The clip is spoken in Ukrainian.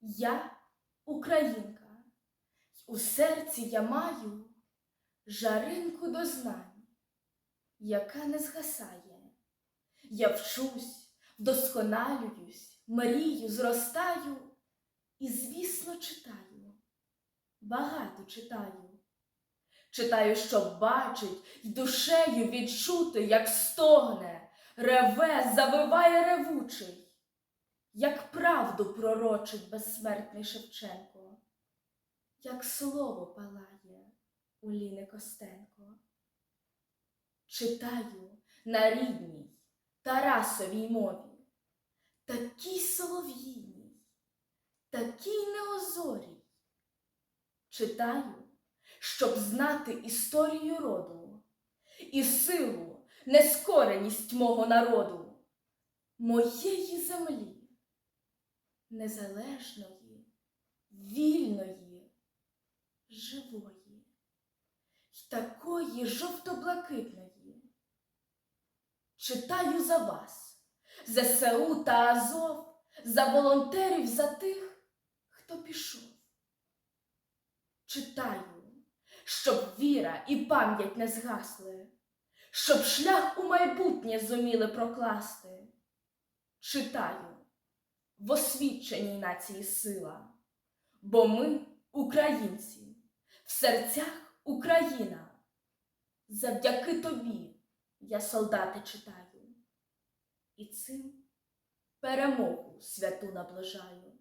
Я українка, у серці я маю жаринку до знань, яка не згасає. Я вчусь, вдосконалююсь, мрію, зростаю і, звісно, читаю. Багато читаю. Читаю, щоб бачить й душею відчути, як стогне, реве, завиває ревучий, як правду пророчить безсмертний Шевченко, як слово палає у Ліни Костенко. Читаю на рідній Тарасовій мові, такій солов'їній, такій неозорій. Читаю, щоб знати історію роду і силу, нескореність мого народу, моєї землі, незалежної, вільної, живої й такої жовто-блакитної. Читаю за вас, ЗСУ та Азов, за волонтерів, за тих, хто пішов. Читаю, щоб віра і пам'ять не згасли, щоб шлях у майбутнє зуміли прокласти. Читаю в освіченій нації сила, бо ми, українці, в серцях Україна. Завдяки тобі я солдати читаю, і цим перемогу святу наближаю.